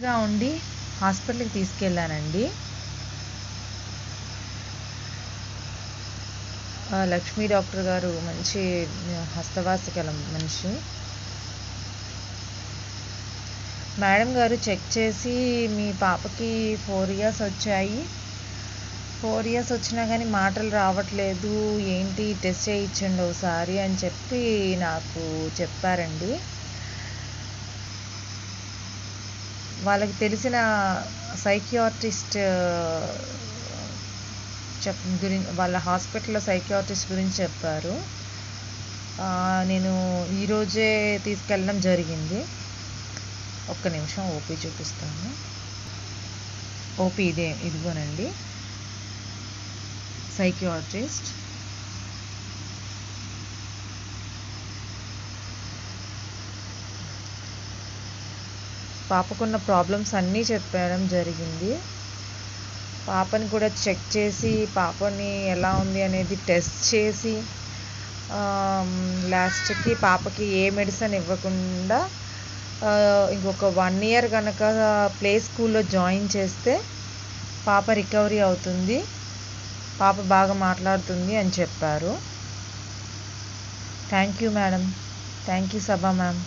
గా ఉండి హాస్పిటల్కి తీసుకెళ్ళానండి. లక్ష్మీ డాక్టర్ గారు మంచి హస్తవాసికల మనిషి. మేడం గారు చెక్ చేసి మీ పాపకి ఫోర్ ఇయర్స్ వచ్చాయి. ఫోర్ ఇయర్స్ వచ్చినా కానీ మాటలు రావట్లేదు. ఏంటి టెస్ట్ చేయించండి ఒకసారి అని చెప్పి నాకు చెప్పారండి. వాళ్ళకి తెలిసిన సైకియాట్రిస్ట్ చెప్ గురించి వాళ్ళ హాస్పిటల్లో సైకియాట్రిస్ట్ గురించి చెప్పారు. నేను ఈరోజే తీసుకెళ్ళడం జరిగింది. ఒక్క నిమిషం ఓపీ చూపిస్తాను. ఓపీ ఇదే ఇదిగోనండి. సైకియాట్రిస్ట్ పాపకున్న ప్రాబ్లమ్స్ అన్నీ చెప్పడం జరిగింది. పాపని కూడా చెక్ చేసి పాపని ఎలా ఉంది అనేది టెస్ట్ చేసి లాస్ట్కి పాపకి ఏ మెడిసిన్ ఇవ్వకుండా ఇంకొక వన్ ఇయర్ కనుక ప్లే స్కూల్లో జాయిన్ చేస్తే పాప రికవరీ అవుతుంది. పాప బాగా మాట్లాడుతుంది అని చెప్పారు. Thank you madam. Thank you Sabha ma'am.